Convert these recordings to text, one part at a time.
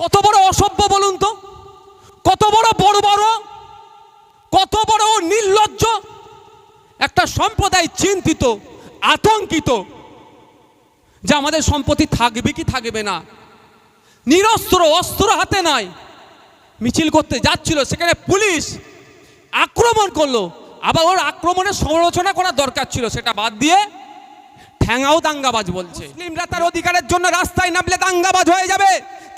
কত বড় অসভ্য বলুন তো? কত বড় বড় বড় কত বড় নির্লজ্জ? একটা সম্প্রদায় চিন্তিত, আতঙ্কিত, যে আমাদের সম্পত্তি থাকবে কি থাকবে না। নিরস্ত্র, অস্ত্র হাতে নাই। মিছিল করতে যাচ্ছিল, সেখানে পুলিশ আক্রমণ করল। আবার ওর আক্রমণের সমালোচনা করা দরকার ছিল, সেটা বাদ দিয়ে ঠ্যাঙাও দাঙ্গাবাজ বলছে। মুসলিমরা তার অধিকারের জন্য রাস্তায় নামলে দাঙ্গাবাজ হয়ে যাবে।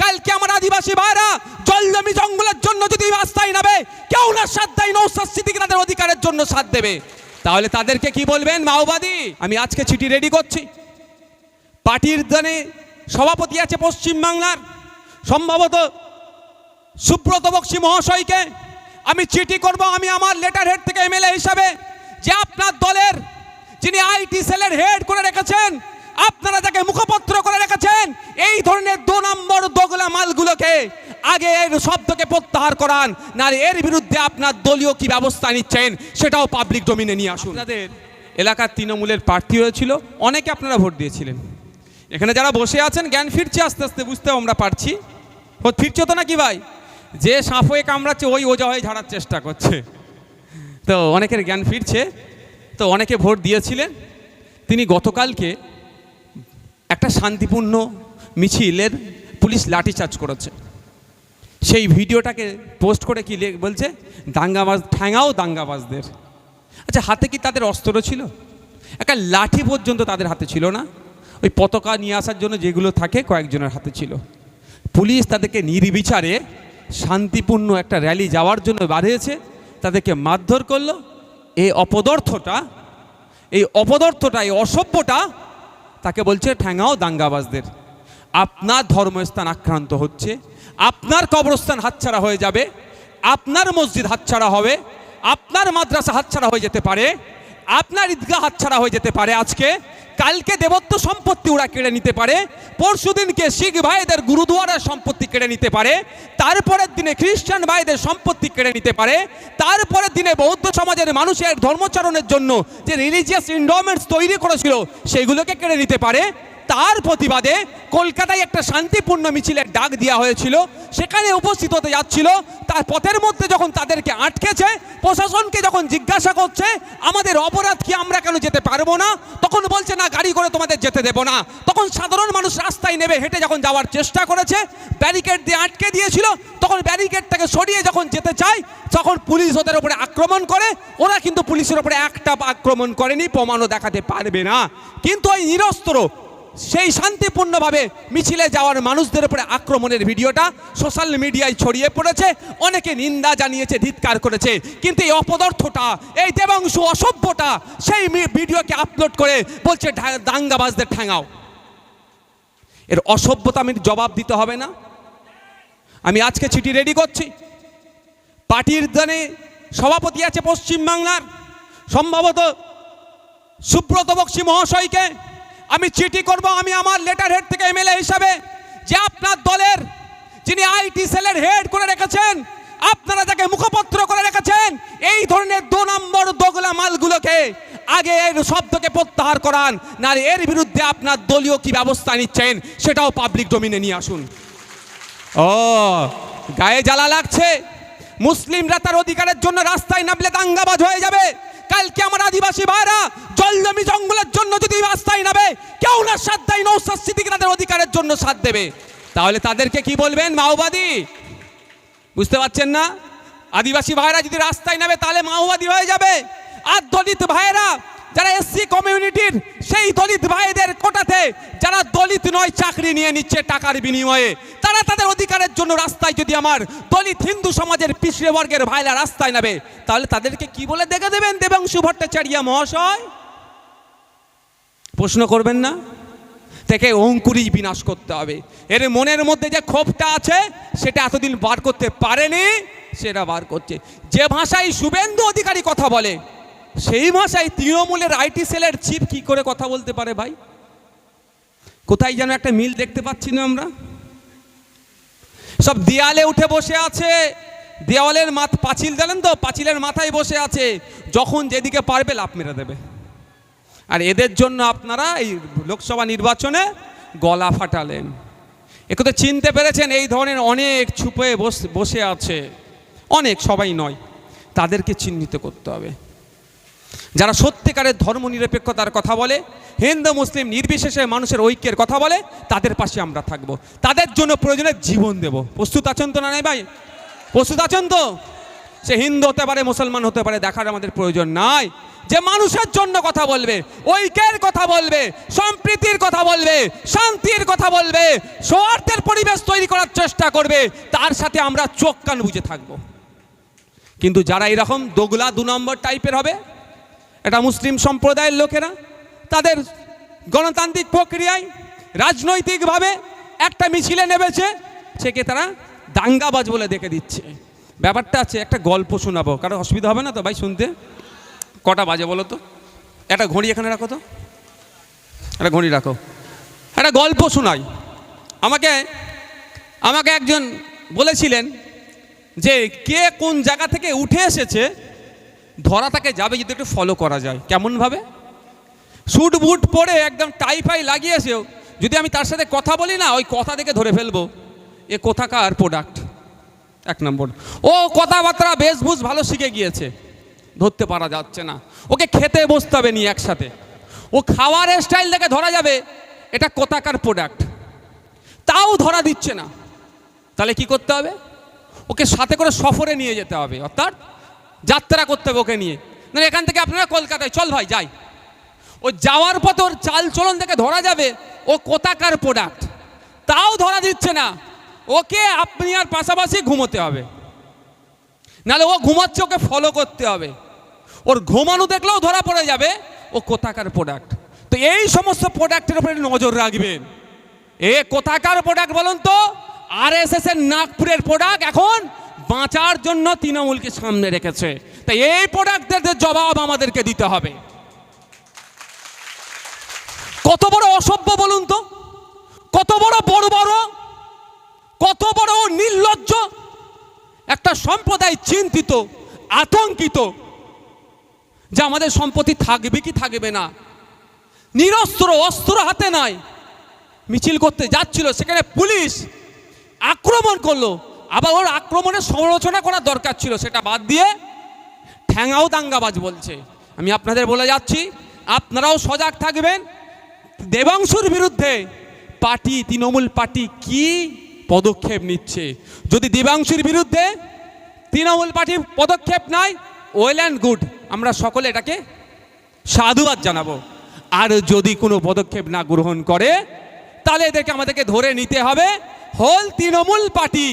কালকে আমার আদিবাসী ভাইরা জল জমি জঙ্গলের জন্য যদি রাস্তায় নামে, কেউ না সাথ দেয় নৌসাদ তাদের অধিকারের জন্য সাথ দেবে। তাহলে তাদেরকে কি বলবেন, মাওবাদী? আমি আজকে চিঠি রেডি করছি। পার্টির দানে সভাপতি আছে পশ্চিমবাংলার, সম্ভবত সুব্রত বক্সী মহাশয়কে। আমি চিঠি করব, আমি আমার লেটার হেড থেকে এমএলএ হিসাবে যে আপনার দলের যিনি আইটি সেলের হেড করে রেখেছেন আপনারা যাকে মুখপত্র করে রেখেছেন, এই ধরনের দু নম্বর দোগলা মালগুলোকে আগে এর শব্দকে প্রত্যাহার করান না এর বিরুদ্ধে আপনার দলীয় কি ব্যবস্থা নিচ্ছেন সেটাও পাবলিক ডোমিনে নিয়ে আসুন। আপনাদের এলাকার তৃণমূলের প্রার্থী হয়েছিল, অনেকে আপনারা ভোট দিয়েছিলেন। এখানে যারা বসে আছেন, জ্ঞান ফিরছে আস্তে আস্তে, বুঝতেও আমরা পারছি। ও ফিরছো তো নাকি ভাই? যে সাপ হয়ে কামড়াচ্ছে, ওই ওজা হয়ে ঝাড়ার চেষ্টা করছে। তো অনেকের জ্ঞান ফিরছে, তো অনেকে ভোট দিয়েছিলেন। তিনি গতকালকে শান্তিপূর্ণ মিছিলের পুলিশ লাঠিচার্জ করেছে। সেই ভিডিওটাকে পোস্ট করে কি বলছে? দাঙ্গাবাজ ঠ্যাঙাও দাঙ্গাবাজদের। আচ্ছা হাতে কি তাদের অস্ত্র ছিল? একটা লাঠি পর্যন্ত তাদের হাতে ছিল না। ওই পতাকা নিয়ে আসার জন্য যেগুলো থাকে কয়েকজনের হাতে ছিল। পুলিশ তাদেরকে নির্বিচারে শান্তিপূর্ণ একটা র্যালি যাওয়ার জন্য বাড়িয়েছে। তাদেরকে মারধর করল। এই অপদার্থটা এই অপদার্থটা, এই অসভ্যটা তাকে বলছে ঠ্যাঙাও দাঙ্গাবাজদের। আপনার ধর্মস্থান আক্রান্ত হচ্ছে, আপনার কবরস্থান হাতছাড়া হয়ে যাবে, আপনার মসজিদ হাতছাড়া হবে, আপনার মাদ্রাসা হাতছাড়া হয়ে যেতে পারে আপনার ঈদগাহ হাতছাড়া হয়ে যেতে পারে আজকে। কালকে দেবত্ব সম্পত্তি ওরা কেড়ে নিতে পারে। পরশু দিনকে শিখ ভাইদের গুরুদুয়ারের সম্পত্তি কেড়ে নিতে পারে। তারপরের দিনে খ্রিস্টান ভাইদের সম্পত্তি কেড়ে নিতে পারে। তারপরের দিনে বৌদ্ধ সমাজের মানুষের ধর্মচারণের জন্য যে রিলিজিয়াস ইন্ডোমেন্টস তৈরি করেছিল, সেইগুলোকে কেড়ে নিতে পারে। তার প্রতিবাদে কলকাতায় একটা শান্তিপূর্ণ মিছিলের ডাক দেওয়া হয়েছিল। সেখানে উপস্থিত হতে যাচ্ছিল। তার পথের মধ্যে যখন তাদেরকে আটকেছে, প্রশাসনকে যখন জিজ্ঞাসা করছে, আমাদের অপরাধ কি আমরা কেন যেতে পারব না? তখন বলছে, না, গাড়ি করে তোমাদের যেতে দেবো না। তখন সাধারণ মানুষ রাস্তায় নেবে হেঁটে যখন যাওয়ার চেষ্টা করেছে, ব্যারিকেড দিয়ে আটকে দিয়েছিল। তখন ব্যারিকেডটাকে সরিয়ে যখন যেতে চায়, তখন পুলিশ ওদের উপরে আক্রমণ করে। ওরা কিন্তু পুলিশের উপরে একটা আক্রমণ করেনি, প্রমাণও দেখাতে পারবে না। কিন্তু ওই নিরস্ত্র সেই শান্তিপূর্ণভাবে মিছিলে যাওয়ার মানুষদের উপরে আক্রমণের ভিডিওটা সোশ্যাল মিডিয়ায় ছড়িয়ে পড়েছে। অনেকে নিন্দা জানিয়েছে, ধিৎকার করেছে। কিন্তু এই অপদার্থটা, এই দেবাংশু অসভ্যটা, সেই ভিডিওকে আপলোড করে বলছে দাঙ্গাবাজদের ঠ্যাঙাও এর অসভ্যতা আমি জবাব দিতে হবে না। আমি আজকে চিঠি রেডি করছি। পার্টির দানে সভাপতি আছে পশ্চিমবাংলার। সম্ভবত সুব্রত বক্সি মহাশয়কে আমি চিঠি করব, আমি আমার লেটার হেড থেকে এমএলএ হিসাবে যে আপনার দলের যিনি আইটি সেলের হেড করে রেখেছেন, আপনারা যাকে মুখপত্র করে রেখেছেন, এই ধরনের দু নম্বর দোগলা মালগুলোকে আগে এর শব্দকে প্রত্যাহার করান না এর বিরুদ্ধে আপনার দলীয় কি ব্যবস্থা নিচ্ছেন সেটাও পাবলিক ডোমিনে নিয়ে আসুন। ও, গায়ে জ্বালা লাগছে, মুসলিমরা তার অধিকারের জন্য রাস্তায় নামলে দাঙ্গাবাজ হয়ে যাবে। কালকে আমার আদিবাসী ভাইরা জল জমি জঙ্গলের জন্য যদি রাস্তায় নামে, কেউ না সাথ দেয় নৌসাদ স্মৃতি তাদের অধিকারের জন্য সাথ দেবে। তাহলে তাদেরকে কি বলবেন, মাওবাদী? বুঝতে পারছেন না? আদিবাসী ভাইরা যদি রাস্তায় নামে, তাহলে মাওবাদী হয়ে যাবে। দলিত ভাইরা যারা এসসি কমিউনিটির সেই দলিত ভাইদের কোটাতে, যারা দলিত নয়, চাকরি নিয়ে নিচ্ছে টাকার বিনিময়ে, তারা তাদের অধিকারের জন্য রাস্তায় যদি আমার দলিত হিন্দু সমাজের পিছড়ে বর্গের ভাইরা রাস্তায় নামে, তাহলে তাদেরকে কি বলে দেখে দেবেন, দেবাংশু ভট্টাচার্য মহাশয়? প্রশ্ন করবেন না? থেকে অঙ্কুরই বিনাশ করতে হবে। এর মনের মধ্যে যে ক্ষোভটা আছে, সেটা এতদিন বার করতে পারেনি, সেটা বার করছে। যে ভাষায় শুভেন্দু অধিকারী কথা বলে সেই ভাষায় তৃণমূলের আইটি সেলের চিফ কি করে কথা বলতে পারে ভাই? কোথায় যেন একটা মিল দেখতে পাচ্ছি না আমরা। সব দেয়ালে উঠে বসে আছে, দেওয়ালের মাথ পাঁচিল, জানেন তো? পাঁচিলের মাথায় বসে আছে, যখন যেদিকে পারবে লাভ মেরে দেবে। আর এদের জন্য আপনারা এই লোকসভা নির্বাচনে গলা ফাটালেন। একথা চিনতে পেরেছেন, এই ধরনের অনেক ছুপে বসে আছে। অনেক, সবাই নয়। তাদেরকে চিহ্নিত করতে হবে। যারা সত্যিকারের ধর্মনিরপেক্ষতার কথা বলে, হিন্দু, মুসলিম, নির্বিশেষে মানুষের ঐক্যের কথা বলে, তাদের পাশে আমরা থাকব। তাদের জন্য প্রয়োজনে জীবন দেব। প্রস্তুত আছেন তো না নাই ভাই? প্রস্তুত আছেন তো? সে হিন্দু হতে পারে, মুসলমান হতে পারে, দেখার আমাদের প্রয়োজন নাই। যে মানুষের জন্য কথা বলবে, ঐক্যের কথা বলবে, সম্প্রীতির কথা বলবে, শান্তির কথা বলবে, সৌহার্দ্যের পরিবেশ তৈরি করার চেষ্টা করবে, তার সাথে আমরা চোখ কান বুঝে থাকব। কিন্তু যারা এরকম দোগলা দু নম্বর টাইপের হবে এটা মুসলিম সম্প্রদায়ের লোকেরা, তাদের গণতান্ত্রিক প্রক্রিয়ায় রাজনৈতিকভাবে একটা মিছিলে নেমেছে, সেকে তারা দাঙ্গাবাজ বলে দেখে দিচ্ছে। ব্যাপারটা আছে, একটা গল্প শোনাবো। কারও অসুবিধা হবে না তো ভাই শুনতে? কটা বাজে বলো তো? একটা ঘড়ি এখানে রাখো তো। একটা ঘড়ি রাখো। একটা গল্প শোনাই। আমাকে আমাকে একজন বলেছিলেন যে কে কোন জায়গা থেকে উঠে এসেছে ধরা তাকে যাবে যদি একটু ফলো করা যায়, কেমনভাবে? স্যুট বুট পরে একদম টাই ফাই লাগিয়েছেও যদি আমি তার সাথে কথা বলি না, ওই কথা দেখে ধরে ফেলব। এ কোথাকার প্রোডাক্ট এক নম্বর। ও কথাবার্তা বেশভূষ ভালো শিখে গিয়েছে। ধরতে পারা যাচ্ছে না। ওকে খেতে বসতে হবে নিয়ে একসাথে। ও খাওয়ার স্টাইল দেখে ধরা যাবে, এটা কোথাকার প্রোডাক্ট তাও ধরা দিচ্ছে না। তাহলে কি করতে হবে? ওকে সাথে করে সফরে নিয়ে যেতে হবে, অর্থাৎ যাত্রা করতে হবে ওকে নিয়ে। না এখান থেকে আপনারা কলকাতায়। চল ভাই, যাই। ও যাওয়ার পথে ওর চাল চলন থেকে ধরা যাবে, ও কোথাকার প্রোডাক্ট তাও ধরা দিচ্ছে না। ওকে আপনি আর পাশাপাশি ঘুমোতে হবে। নাহলে ও ঘুমাচ্ছে, ওকে ফলো করতে হবে। ওর ঘুমানো দেখলেও ধরা পড়ে যাবে, ও কোথাকার প্রোডাক্ট তো এই সমস্ত প্রোডাক্টের উপরে নজর রাখবেন। এ কোথাকার প্রোডাক্ট বলুন তো? আর এস এস এর নাগপুরের প্রোডাক্ট এখন বাঁচার জন্য তৃণমূলকে সামনে রেখেছে। তাই এই প্রোডাক্টদের জবাব আমাদেরকে দিতে হবে। কত বড় অসভ্য বলুন তো? কত বড় বড় বড় কত বড় নির্লজ্জ? একটা সম্প্রদায় চিন্তিত, আতঙ্কিত, যে আমাদের সম্পত্তি থাকবে কি থাকবে না। নিরস্ত্র, অস্ত্র হাতে নাই। মিছিল করতে যাচ্ছিল, সেখানে পুলিশ আক্রমণ করল। আবার ওর আক্রমণের সমালোচনা করার দরকার ছিল, সেটা বাদ দিয়ে ঠ্যাঙাও দাঙ্গাবাজ বলছে। আমি আপনাদের বলে যাচ্ছি, আপনারাও সজাগ থাকবেন। দেবাংশুর বিরুদ্ধে পার্টি, তৃণমূল পার্টি কি পদক্ষেপ নিচ্ছে? যদি দেবাংশুর বিরুদ্ধে তৃণমূল পার্টি পদক্ষেপ নাই ওয়েল অ্যান্ড গুড আমরা সকলে এটাকে সাধুবাদ জানাব। আর যদি কোনো পদক্ষেপ না গ্রহণ করে, তাহলে এদেরকে আমাদেরকে ধরে নিতে হবে হোল তৃণমূল পার্টি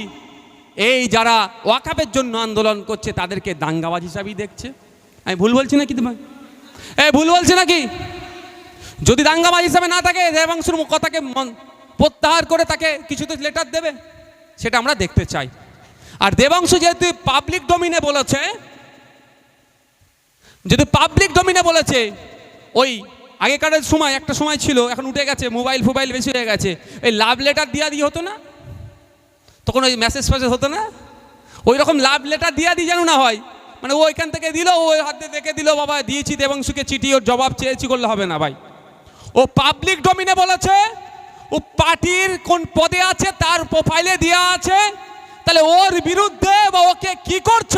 এই যারা ওয়াকাপের জন্য আন্দোলন করছে, তাদেরকে দাঙ্গাবাজ হিসাবেই দেখছে। আমি ভুল বলছি নাকি তোমার এ, ভুল বলছে নাকি? যদি দাঙ্গাবাজ হিসাবে না থাকে, দেবাংশুর কথাকে মন- প্রত্যাহার করে তাকে কিছু তো লেটার দেবে, সেটা আমরা দেখতে চাই। আর দেবাংশু যেহেতু পাবলিক ডোমিনে বলেছে, যদি পাবলিক ডোমিনে বলেছে, ওই আগেকার সময়, একটা সময় ছিল, এখন উঠে গেছে মোবাইল ফোবাইল বেশি হয়ে গেছে, এই লাভ লেটার দিয়া দিয়ে হতো না? তখন ওই মেসেজ ফেসেজ হতো না? ওই রকম লাভ লেটার দিয়া দিয়ে যেন না হয়। মানে ও ওইখান থেকে দিল ওই হাতে দেখে দিল, বাবা দিয়েছি দেবাংশুকে চিঠি, ওর জবাব চেয়েছি করলে হবে না ভাই। ও পাবলিক ডোমিনে বলেছে, ও পার্টির কোন পদে আছে, তার প্রোফাইলে দেওয়া আছে। তাহলে ওর বিরুদ্ধে বা ওকে কি করছ,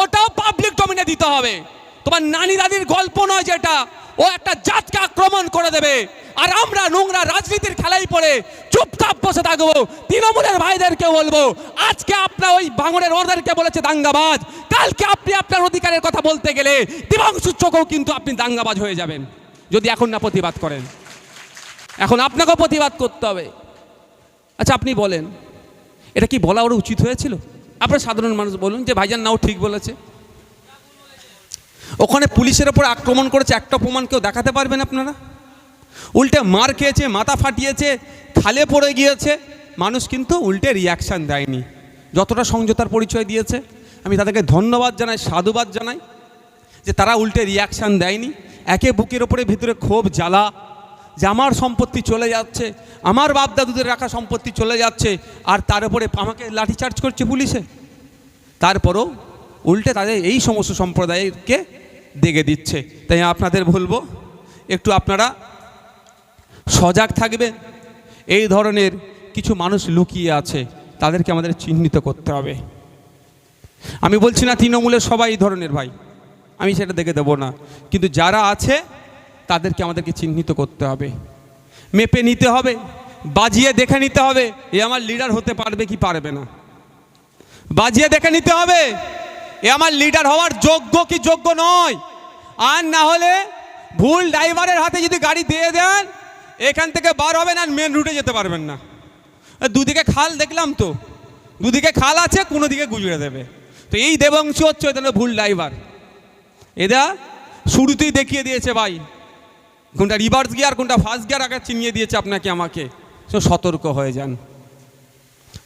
ওটাও পাবলিক ডোমিনে দিতে হবে। তোমার নানি দাদির গল্প নয় যেটা ও একটা জাতকে আক্রমণ করে দেবে। আর আমরা নোংরা রাজনীতির খেলাই পড়ে চুপচাপ বসে থাকব। তৃণমূলের ভাইদেরকে বলব, আজকে আপনার ওই ভাঙনের ওদেরকে বলেছে দাঙ্গাবাজ। কালকে আপনি আপনার অধিকারের কথা বলতে গেলে দিবাংশুর চোখেও কিন্তু আপনি দাঙ্গাবাজ হয়ে যাবেন। যদি এখন না প্রতিবাদ করেন। এখন আপনাকেও প্রতিবাদ করতে হবে। আচ্ছা আপনি বলেন। এটা কি বলা ওর উচিত হয়েছিল? আপনার সাধারণ মানুষ বলুন যে, ভাইজান নাও ঠিক বলেছে। ওখানে পুলিশের ওপর আক্রমণ করেছে, একটা প্রমাণ কেউ দেখাতে পারবেন আপনারা? উল্টে মার খেয়েছে, মাথা ফাটিয়েছে, খালে পড়ে গিয়েছে। মানুষ কিন্তু উল্টে রিয়াকশান দেয়নি। যতটা সংযতার পরিচয় দিয়েছে, আমি তাদেরকে ধন্যবাদ জানাই, সাধুবাদ জানাই যে তারা উল্টে রিয়াকশান দেয়নি। একে বুকের ওপরে ভিতরে ক্ষোভ, জ্বালা যে আমার সম্পত্তি চলে যাচ্ছে, আমার বাপ দাদুদের রাখা সম্পত্তি চলে যাচ্ছে, আর তার উপরে আমাকে লাঠিচার্জ করছে পুলিশে। তারপরও উল্টে তাদের এই সমস্ত সম্প্রদায়কে দেখে দিচ্ছে। তাই আপনাদের বলব, একটু আপনারা সজাগ থাকবেন। এই ধরনের কিছু মানুষ লুকিয়ে আছে, তাদেরকে আমাদের চিহ্নিত করতে হবে। আমি বলছি না তৃণমূলের সবাই এই ধরনের ভাই, আমি সেটা দেখে দেবো না। কিন্তু যারা আছে, তাদেরকে আমাদেরকে চিহ্নিত করতে হবে। মেপে নিতে হবে, বাজিয়ে দেখে নিতে হবে, এ আমার লিডার হতে পারবে কি পারবে না। বাজিয়ে দেখে নিতে হবে এ আমার লিডার হওয়ার যোগ্য কি যোগ্য নয়? আর না হলে ভুল ড্রাইভারের হাতে যদি গাড়ি দিয়ে দেন, এখান থেকে বার হবেন আর মেন রুটে যেতে পারবেন না। দুদিকে খাল দেখলাম তো। দুদিকে খাল আছে, কোনো দিকে গুজরে দেবে। তো এই দেবংশী হচ্ছে জন্য ভুল ড্রাইভার এরা শুরুতেই দেখিয়ে দিয়েছে ভাই, কোনটা রিভার্স গিয়ার কোনটা ফার্স্ট গিয়ার আগে চিনিয়ে দিয়েছে আপনাকে, আমাকে। তো সতর্ক হয়ে যান।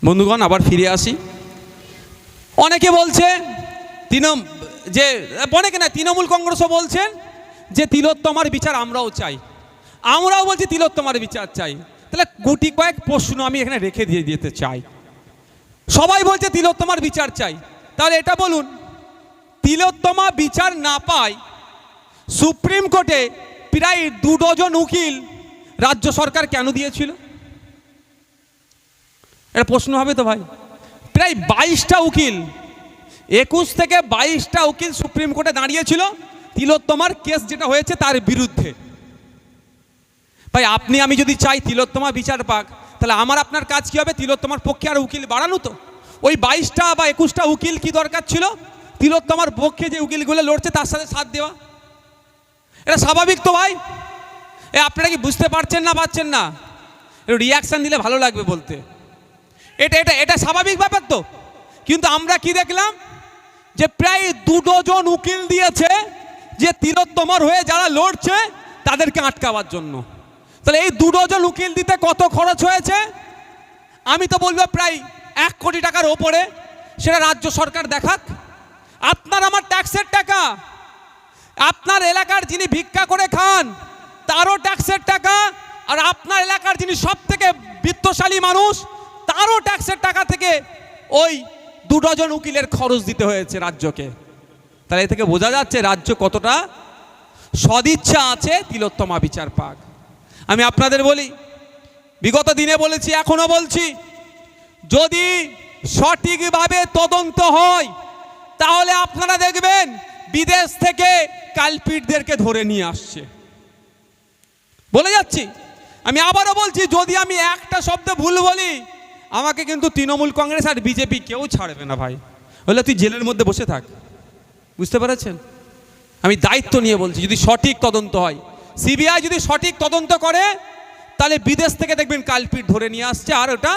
বন্ধুগণ, আবার ফিরে আসি। অনেকে বলছে তৃণ যে অনেকে না তৃণমূল কংগ্রেসও বলছেন যে, তিলোত্তমার বিচার আমরাও চাই। আমরাও বলছি তিলোত্তমার বিচার চাই। তাহলে গুটি কয়েক প্রশ্ন আমি এখানে রেখে দিয়ে দিতে চাই। সবাই বলছে তিলোত্তমার বিচার চাই। তাহলে এটা বলুন, তিলোত্তমা বিচার না পায়, সুপ্রিম কোর্টে প্রায় দু ডজন উকিল রাজ্য সরকার কেন দিয়েছিল? এটা প্রশ্ন হবে তো ভাই। প্রায় বাইশটা উকিল একুশ থেকে বাইশটা উকিল সুপ্রিম কোর্টে দাঁড়িয়েছিল। তিলোত্তমার কেস যেটা হয়েছে তার বিরুদ্ধে। ভাই, আপনি, আমি যদি চাই তিলোত্তমা বিচার পাক, তাহলে আমার আপনার কাজ কী হবে? তিলোত্তমার পক্ষে আর উকিল বাড়ানো তো। ওই বাইশটা বা একুশটা উকিল কি দরকার ছিল? তিলোত্তমার পক্ষে যে উকিলগুলো লড়ছে তার সাথে সাথ দেওয়া। এটা স্বাভাবিক তো ভাই? এ, আপনারা কি বুঝতে পারছেন না পারছেন না? একটু রিয়াকশান দিলে ভালো লাগবে বলতে। এটা এটা এটা স্বাভাবিক ব্যাপার তো। কিন্তু আমরা কি দেখলাম? যে প্রায় দু ডজন উকিল দিয়েছে যে তিলোত্তমার হয়ে যারা লড়ছে তাদেরকে আটকাবার জন্য। তাহলে এই দু ডজন উকিল দিতে কত খরচ হয়েছে? আমি তো বলব প্রায় এক কোটি টাকার ওপরে। সেটা রাজ্য সরকার দেখাক। আপনার আমার ট্যাক্সের টাকা। আপনার এলাকার যিনি ভিক্ষা করে খান, তারও ট্যাক্সের টাকা। আর আপনার এলাকার যিনি সব থেকে বিত্তশালী মানুষ, তারও ট্যাক্সের টাকা থেকে ওই দু ডজন উকিলের খরচ দিতে হয়েছে রাজ্যকে। তাহলে এ থেকে বোঝা যাচ্ছে রাজ্য কতটা সদিচ্ছা আছে তিলোত্তমা বিচার পাক। আমি আপনাদের বলি, বিগত দিনে বলেছি এখনও বলছি, যদি সঠিকভাবে তদন্ত হয়, তাহলে আপনারা দেখবেন বিদেশ থেকে কালপিটদেরকে ধরে নিয়ে আসছে। বলে যাচ্ছি, আমি আবারও বলছি, যদি আমি একটা শব্দ ভুল বলি আমাকে কিন্তু তৃণমূল কংগ্রেস আর বিজেপি কেউ ছাড়বে না ভাই। হলে তুই জেলের মধ্যে বসে থাক। বুঝতে পেরেছেন? আমি দায়িত্ব নিয়ে বলছি, যদি সঠিক তদন্ত হয়। সিবিআই যদি সঠিক তদন্ত করে, তাহলে বিদেশ থেকে দেখবেন কালপিট ধরে নিয়ে আসছে, আর ওটা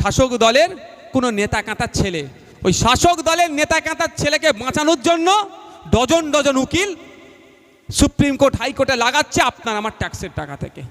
শাসক দলের কোনো নেতা কাঁতার ছেলে। ওই শাসক দলের নেতা কাঁতার ছেলেকে বাঁচানোর জন্য ডজন ডজন উকিল সুপ্রিম কোর্ট হাইকোর্টে লাগাচ্ছে আপনার আমার ট্যাক্সের টাকা থেকে।